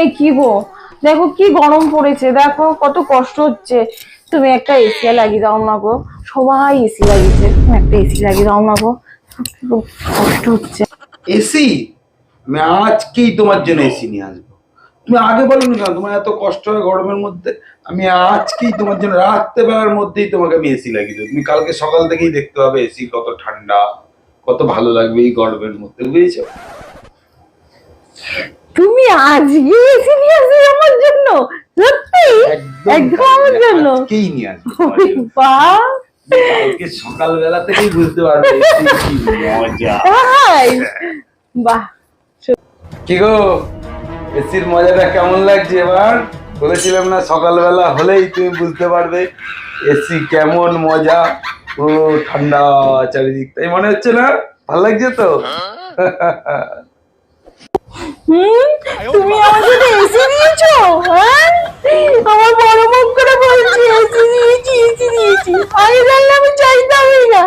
এই কি গো? দেখো কি গরম পড়েছে, দেখো কত কষ্ট হচ্ছে। তুমি একটা এসি লাগিয়ে দাও না গো। সবাই এসি লাগিয়েছে। তুমি একটা এসি লাগিয়ে দাও না গো। কষ্ট হচ্ছে। এসি আমি আজকেই তোমার জন্য এসি নিয়ে আসব। তুমি আগে বলো না কেন? তোমার এত কষ্ট হয় গরমের মধ্যে। আমি আজকেই তোমার জন্য রাত্রেবেলার মধ্যেই তোমাকে আমি এসি লাগিয়ে দেবো। তুমি কালকে সকাল থেকেই দেখতে পাবে এসি কত ঠান্ডা, কত ভালো লাগবে এই গরমের মধ্যে, বুঝেছ? আজকে এসি নিয়ে আসবে আমার জন্য। সত্যি? একদম আমার জন্য? আজকেই নিয়ে আসব তোমার জন্য। বাহ কালকে সকালবেলা থেকেই বুঝতে পারবে মজা। বাহ! কি গো এসির মজাটা কেমন লাগছে এবার? বলেছিলাম না সকালবেলা হলেই তুমি বুঝতে পারবে এসি কেমন মজা। ও ঠান্ডা চারিদিক তাই মনে হচ্ছে না? ভালো লাগছে তো? হুম? তুমি আমার জন্য নিয়েছো? হ্যাঁ? আমার বড় মুখ করে বলছি নিয়েছি এসি নিয়েছি। আগে জানলে আমি চাইতামই না।